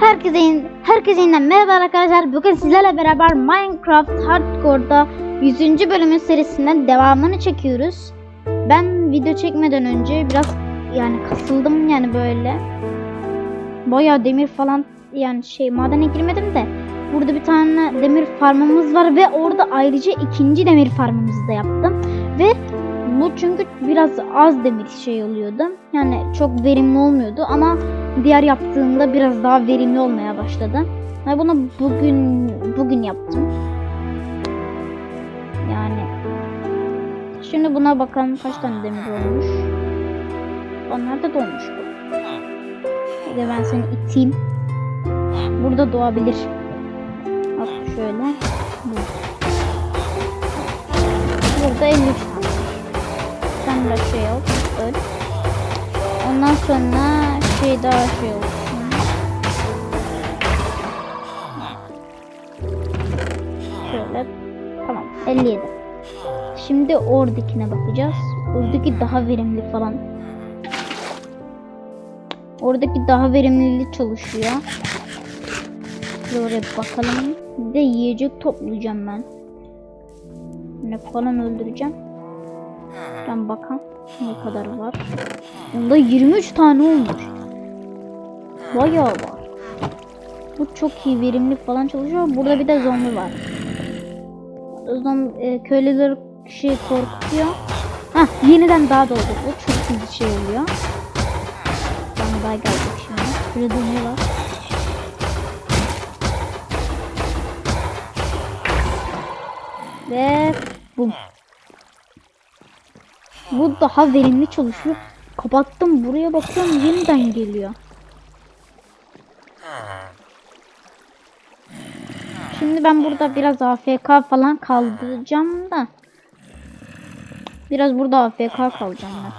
Herkese, herkese yeniden merhaba arkadaşlar. Bugün sizlerle beraber Minecraft Hardcore'da 100. bölümün serisinden devamını çekiyoruz. Ben video çekmeden önce biraz yani kasıldım yani böyle. Bayağı demir falan yani şey madene girmedim de burada bir tane demir farmımız var ve orada ayrıca ikinci demir farmımızı da yaptım. Ve bu çünkü biraz az demir şey oluyordu. Yani çok verimli olmuyordu ama diğer yaptığımda biraz daha verimli olmaya başladı. Ve bunu bugün bugün yaptım. Yani şimdi buna bakalım kaç tane demir olmuş. Onlar da dolmuş bu. Bir ben seni iteyim. Burada doğabilir. Bak şöyle. Bu. Burada 53 tane. Sen de şey ol. Öl. Ondan sonra şey daha şey olsun. Şöyle. Tamam. 57. Şimdi oradakine bakacağız. Oradaki daha verimli falan. Oradaki daha verimli çalışıyor. Şöyle bakalım. Bir de yiyecek toplayacağım ben. Ne falan öldüreceğim. Ben bakalım ne kadar var. Bunda 23 tane olmuş. Bayağı var. Bu çok iyi verimli falan çalışıyor. Burada bir de zombi var. Zombi e, köylüleri şey korkutuyor. Hah yeniden daha doldu. Bu çok hızlı şey oluyor. Bana daha gelecek şimdi. Şurada ne var? Ve bu bu daha verimli çalışıyor. Kapattım buraya bakıyorum yeniden geliyor. Şimdi ben burada biraz AFK falan kalacağım da. Biraz burada AFK kalacağım ben.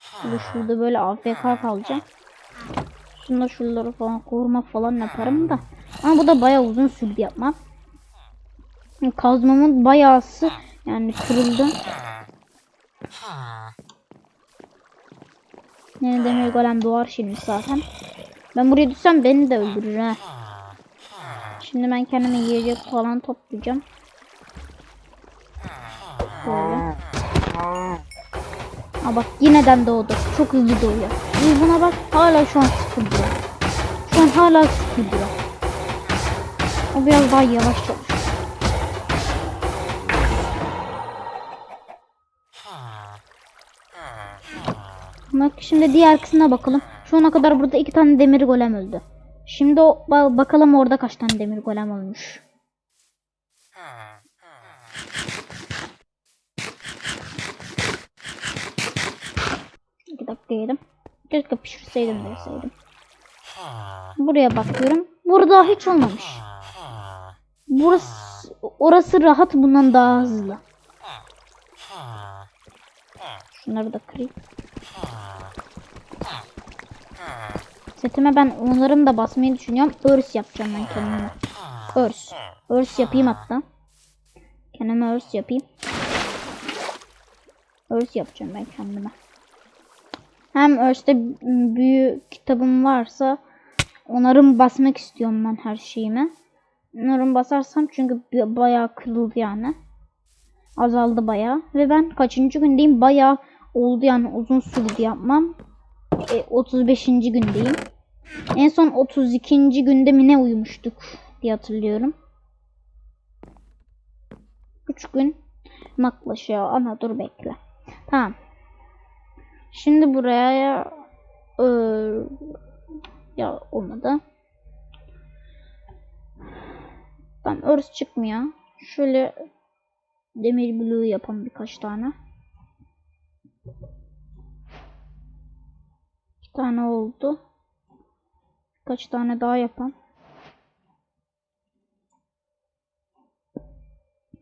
Şurada, şurada böyle AFK kalacağım. Şunda şuraları falan koruma falan yaparım da. Ama bu da bayağı uzun sürdü yapmak. Kazmamın bayağısı yani kırıldı. Yine demir golem doğar şimdi zaten. Ben buraya düşsem beni de öldürür ha. Şimdi ben kendime yiyecek falan toplayacağım. Böyle. Bak yineden doğdu. Çok hızlı doğuyor. Biz buna bak hala şu an lira. Şu an hala lira. O biraz daha yavaş çalışıyor. Bak şimdi diğer kısmına bakalım. Şu ana kadar burada iki tane demir golem öldü. Şimdi o ba- bakalım orada kaç tane demir golem olmuş. İki dakika yedim. Keşke pişirseydim deseydim. Buraya bakıyorum. Burada hiç olmamış. Burası, orası rahat bundan daha hızlı. Şunları da kırayım. Setime ben onların da basmayı düşünüyorum. Örs yapacağım ben kendime. Örs. Örs yapayım hatta. Kendime örs yapayım. Örs yapacağım ben kendime. Hem örste büyü kitabım varsa onarım basmak istiyorum ben her şeyime. Onarım basarsam çünkü bayağı kırıldı yani. Azaldı bayağı. Ve ben kaçıncı gündeyim bayağı oldu yani uzun sürdü yapmam. E, 35. gündeyim. En son 32. günde mi ne uyumuştuk diye hatırlıyorum. 3 gün maklaşıyor. Ana dur bekle. Tamam. Şimdi buraya e, ya olmadı. Tam örs çıkmıyor. Şöyle demir bloğu yapalım birkaç tane. İki tane oldu. Kaç tane daha yapalım.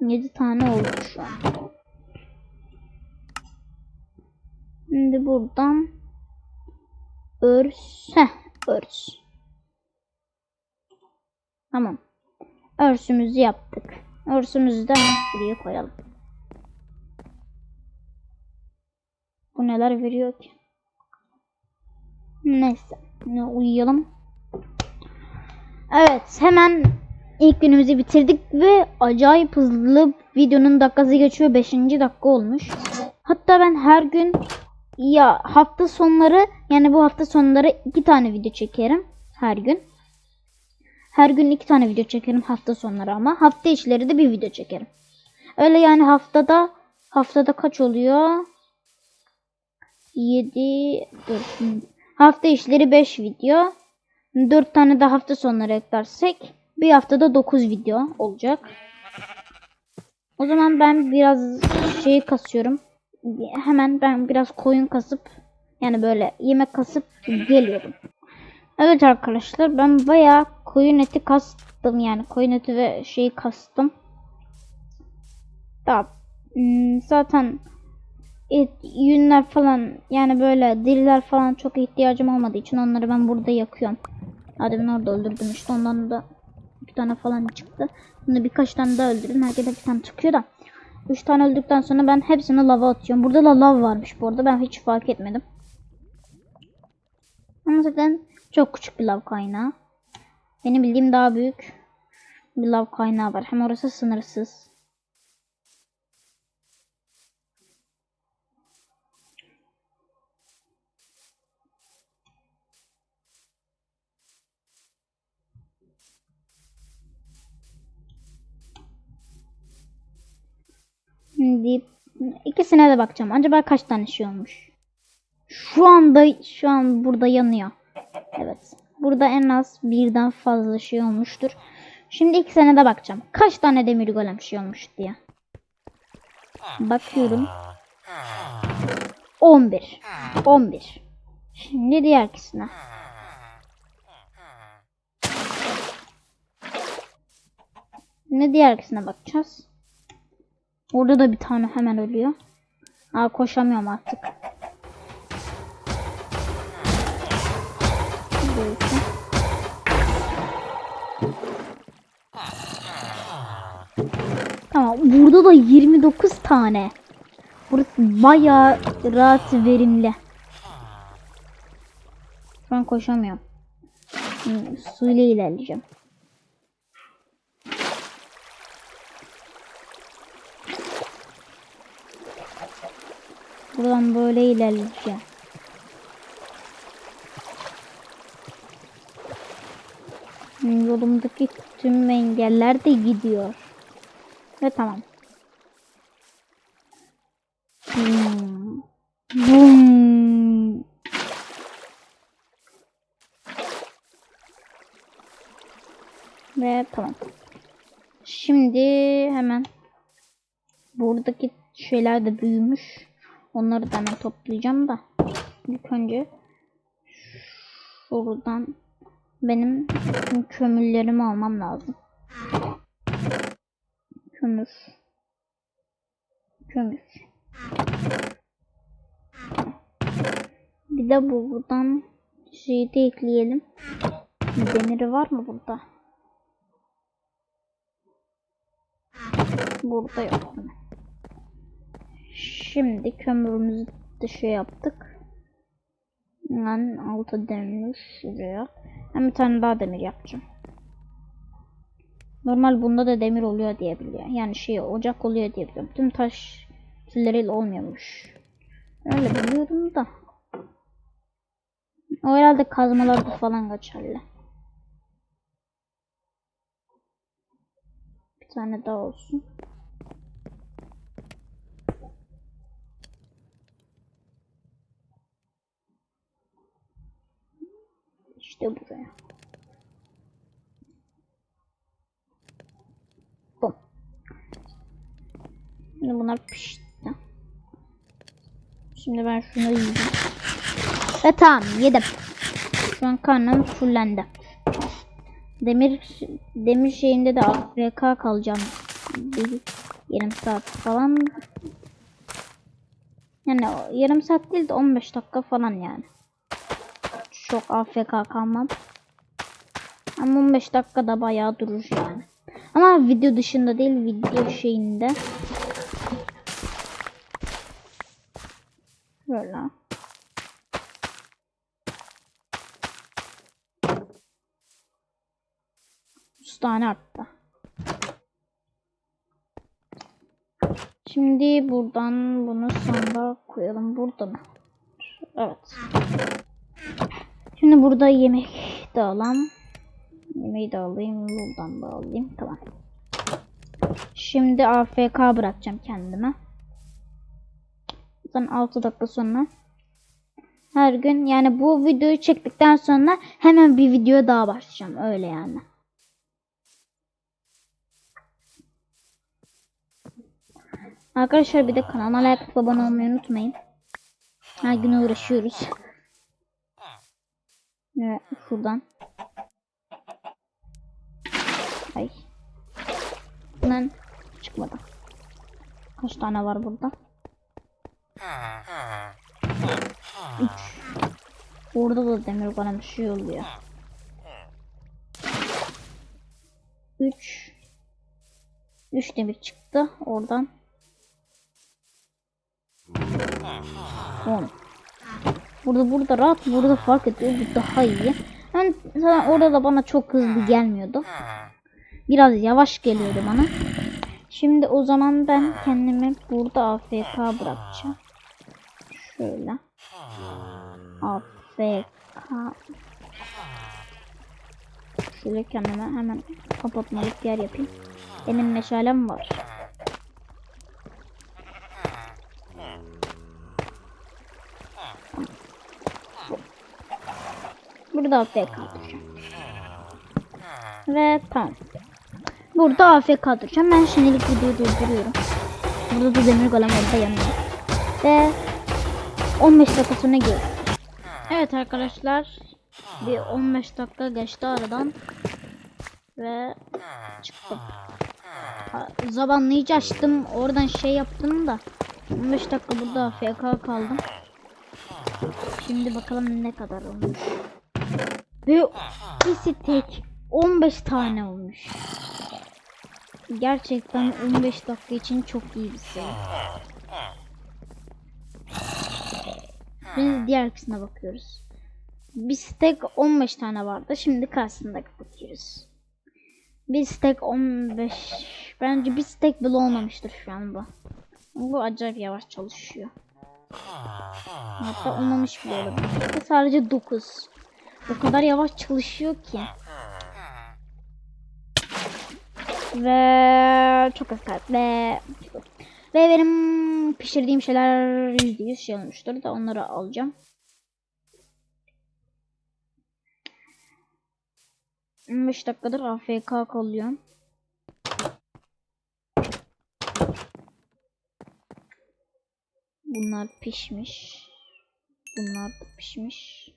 7 tane oldu şu an. Şimdi buradan örs. Heh, örs. Tamam. Örsümüzü yaptık. Örsümüzü de şuraya koyalım. Neler veriyor ki? Neyse. ne Uyuyalım. Evet. Hemen ilk günümüzü bitirdik ve acayip hızlı videonun dakikası geçiyor. 5. dakika olmuş. Hatta ben her gün ya hafta sonları yani bu hafta sonları iki tane video çekerim. Her gün. Her gün iki tane video çekerim hafta sonları ama. Hafta içleri de bir video çekerim. Öyle yani haftada haftada kaç oluyor? 7 dur. Hafta içleri 5 video. 4 tane de hafta sonları eklersek bir haftada 9 video olacak. O zaman ben biraz şeyi kasıyorum. Hemen ben biraz koyun kasıp yani böyle yemek kasıp geliyorum. Evet arkadaşlar ben bayağı koyun eti kastım yani koyun eti ve şeyi kastım. Ya, hmm, zaten et, yünler falan yani böyle deriler falan çok ihtiyacım olmadığı için onları ben burada yakıyorum. Adem'in orada öldürdüm işte ondan da bir tane falan çıktı. Şimdi birkaç tane daha öldürdüm. Herkese bir tane çıkıyor da. Üç tane öldükten sonra ben hepsini lava atıyorum. Burada da lav varmış bu arada. Ben hiç fark etmedim. Ama zaten çok küçük bir lav kaynağı. Benim bildiğim daha büyük bir lav kaynağı var. Hem orası sınırsız. Şimdi ikisine de bakacağım. Acaba kaç tane şey olmuş? Şu anda şu an burada yanıyor. Evet. Burada en az birden fazla şey olmuştur. Şimdi ikisine de bakacağım. Kaç tane demir golem şey olmuş diye. Bakıyorum. 11. 11. Şimdi diğer ikisine. Şimdi diğer ikisine bakacağız. Orada da bir tane hemen ölüyor. Aa koşamıyorum artık. Böylece. Tamam burada da 29 tane. Burası bayağı rahat verimli. An koşamıyorum. Şimdi suyla ilerleyeceğim. Buradan böyle ilerleyeceğim. Yolumdaki tüm engeller de gidiyor. Ve tamam. Hmm. Boom. Ve tamam. Şimdi hemen buradaki şeyler de büyümüş. Onları da hemen toplayacağım da. İlk önce şuradan benim kömürlerimi almam lazım. Kömür. Kömür. Bir de buradan şeyi de ekleyelim. Demiri var mı burada? Burada yok. Şimdi kömürümüzü de şey yaptık. Ben altı demir şuraya. Ben bir tane daha demir yapacağım. Normal bunda da demir oluyor diye. Yani şey ocak oluyor diye biliyorum. Tüm taş türleriyle olmuyormuş. Öyle biliyorum da. O herhalde kazmalarda falan geçerli. Bir tane daha olsun. İşte buraya. Bum. Şimdi bunlar pişti. Şimdi ben şunu yiyeyim. Ve tamam yedim. Şu an karnım fullendi. Demir demir şeyinde de AFK kalacağım. Bir yarım saat falan. Yani yarım saat değil de 15 dakika falan yani çok afk kalmam. Ama 15 dakikada bayağı durur yani. Ama video dışında değil video şeyinde. Böyle. tane arttı. Şimdi buradan bunu sanda koyalım. Burada mı? Evet. Şimdi burada yemek de alalım. Yemeği de alayım. Buradan da alayım. Tamam. Şimdi AFK bırakacağım kendime. Zaten 6 dakika sonra her gün yani bu videoyu çektikten sonra hemen bir video daha başlayacağım. Öyle yani. Arkadaşlar bir de kanalıma like abone olmayı unutmayın. Her gün uğraşıyoruz. Evet şuradan. Ay. Bundan çıkmadı. Kaç tane var burada? 3. Orada da demir golem şey oluyor. 3 3 demir çıktı oradan. 10 Burada burada rahat burada fark ediyor. Bu daha iyi. Ben zaten orada da bana çok hızlı gelmiyordu. Biraz yavaş geliyordu bana. Şimdi o zaman ben kendimi burada AFK bırakacağım. Şöyle. AFK. Şöyle kendime hemen kapatmalık yer yapayım. Benim meşalem var. Burada AFK duracağım. Ve tamam. Burada AFK duracağım. Ben şimdilik videoyu durduruyorum. Burada da demir golem orada yanıyor. Ve 15 dakika sonra geliyor. Evet arkadaşlar. Bir 15 dakika geçti aradan. Ve çıktım. Ha, Zamanlayıcı açtım. Oradan şey yaptım da. 15 dakika burada AFK kaldım. Şimdi bakalım ne kadar olmuş. Ve ikisi tek 15 tane olmuş. Gerçekten 15 dakika için çok iyi bir şey. Şimdi diğer kısmına bakıyoruz. Bir stack 15 tane vardı. Şimdi karşısındaki bakıyoruz. Bir stack 15. Bence bir stack bile olmamıştır şu an bu. Bu acayip yavaş çalışıyor. Hatta olmamış bile olabilir. Sadece 9. O kadar yavaş çalışıyor ki. Ve çok az kalp ve ve benim pişirdiğim şeyler %100 şey olmuştur da onları alacağım. Beş dakikadır AFK kalıyorum. Bunlar pişmiş. Bunlar da pişmiş.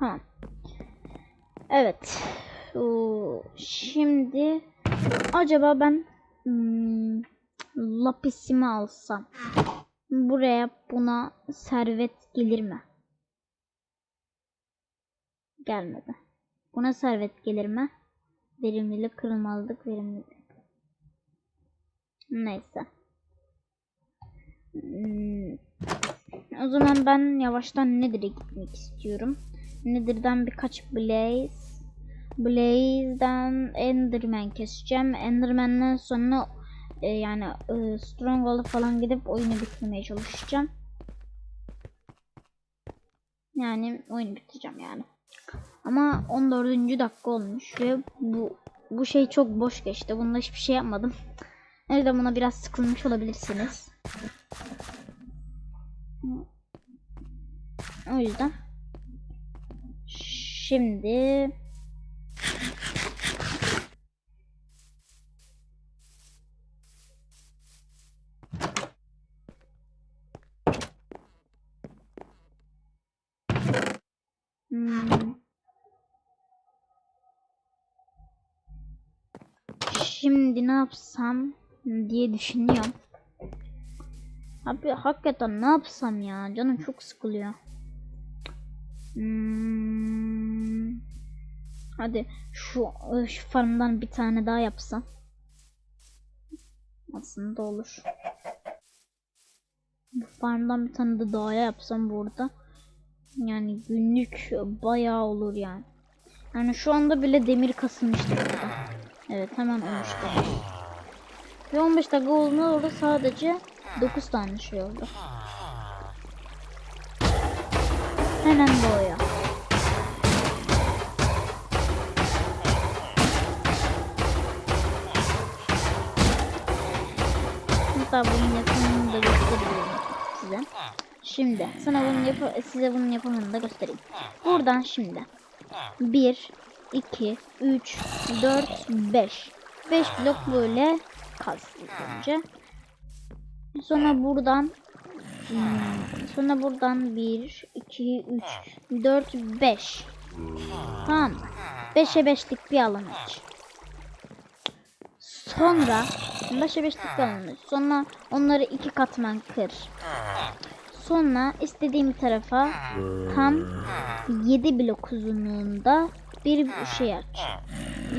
Tamam. Evet. Oo, Şimdi acaba ben hmm, lapisimi alsam buraya buna servet gelir mi? Gelmedi. Buna servet gelir mi? Verimlilik, kırılmazlık, verimlilik. Neyse. Hmm, o zaman ben yavaştan Nether'e gitmek istiyorum. Nether'dan birkaç Blaze. Blaze'den Enderman keseceğim. Enderman'den sonra e, yani e, Stronghold'a falan gidip oyunu bitirmeye çalışacağım. Yani oyunu bitireceğim yani. Ama 14. dakika olmuş ve bu bu şey çok boş geçti. Bunda hiçbir şey yapmadım. Yüzden buna biraz sıkılmış olabilirsiniz. O yüzden şimdi Hmm. Şimdi ne yapsam diye düşünüyorum. Abi hakikaten ne yapsam ya? Canım çok sıkılıyor. Hmm. Hadi şu, şu farmdan bir tane daha yapsam. Aslında olur. Bu farmdan bir tane de dağa yapsam burada. Yani günlük bayağı olur yani. Yani şu anda bile demir kasılmıştır burada. Evet hemen 13 dakika. Ve 15 dakika olduğunda orada sadece 9 tane şey oldu. Hemen doğuyor. Hatta bunun yapımını da size. Şimdi sana bunu yap size bunun yapımını da göstereyim. Buradan şimdi 1 2 3 4 5 5 blok böyle ilk önce. Sonra buradan hmm, sonra buradan 1 2 3 4 5 Tamam. 5'e 5'lik bir alan aç. Sonra 5'e 5'lik bir alan aç. Sonra onları iki katman kır. Sonra istediğim tarafa tam 7 blok uzunluğunda bir şey aç.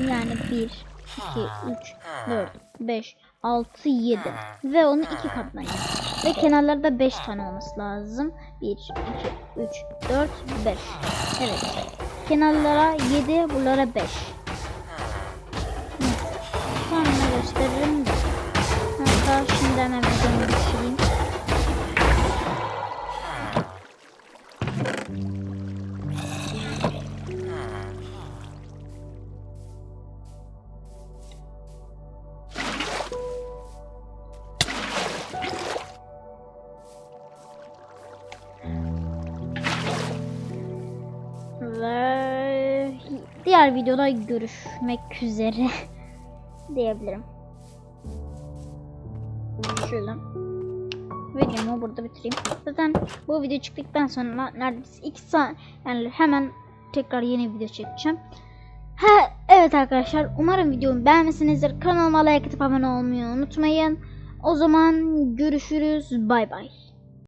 Yani 1, 2, 3, 4, 5, 6, 7 ve onu iki katman yap. Ve kenarlarda 5 tane olması lazım. 1, 2, 3, 4, 5. Evet. Kenarlara 7, buralara 5. Sonra gösteririm. Hatta şimdi hemen diğer videoda görüşmek üzere diyebilirim. Şöyle. Videomu burada bitireyim. Zaten bu video çıktıktan sonra neredeyse 2 saat yani hemen tekrar yeni video çekeceğim. Ha, evet arkadaşlar umarım videomu beğenmişsinizdir. Kanalıma like atıp abone olmayı unutmayın. O zaman görüşürüz. Bay bay.